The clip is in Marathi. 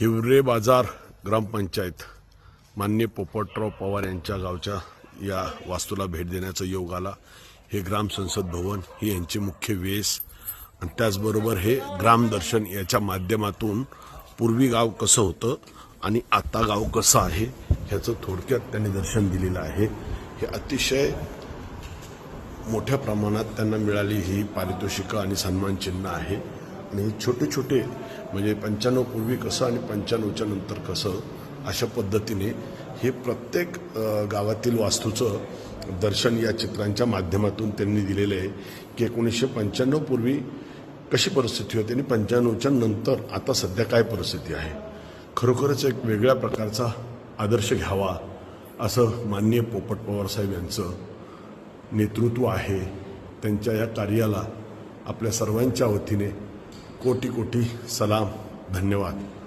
हिवरे बाजार ग्रामपंचायत मान्य पोपटराव पवार यांच्या गावच्या या वास्तूला भेट देण्याचा योग आला. हे ग्राम संसद भवन ही यांची मुख्य वेस. आणि त्याचबरोबर हे ग्रामदर्शन याच्या माध्यमातून पूर्वी गाव कसं होतं आणि आता गाव कसं आहे ह्याचं थोडक्यात त्यांनी दर्शन दिलेलं आहे. हे अतिशय मोठ्या प्रमाणात त्यांना मिळाली ही पारितोषिकं आणि सन्मान चिन्ह आहे. आणि हे छोटे छोटे म्हणजे पंच्याण्णवपूर्वी कसं आणि पंच्याण्णवच्या नंतर कसं अशा पद्धतीने हे प्रत्येक गावातील वास्तूचं दर्शन या चित्रांच्या माध्यमातून त्यांनी दिलेलं आहे की एकोणीसशे पंच्याण्णवपूर्वी कशी परिस्थिती होती आणि पंच्याण्णवच्या नंतर आता सध्या काय परिस्थिती आहे. खरोखरच एक वेगळ्या प्रकारचा आदर्श घ्यावा असं माननीय पोपट पवार साहेब यांचं नेतृत्व आहे. त्यांच्या या कार्याला आपल्या सर्वांच्या वतीने कोटी कोटी सलाम धन्यवाद.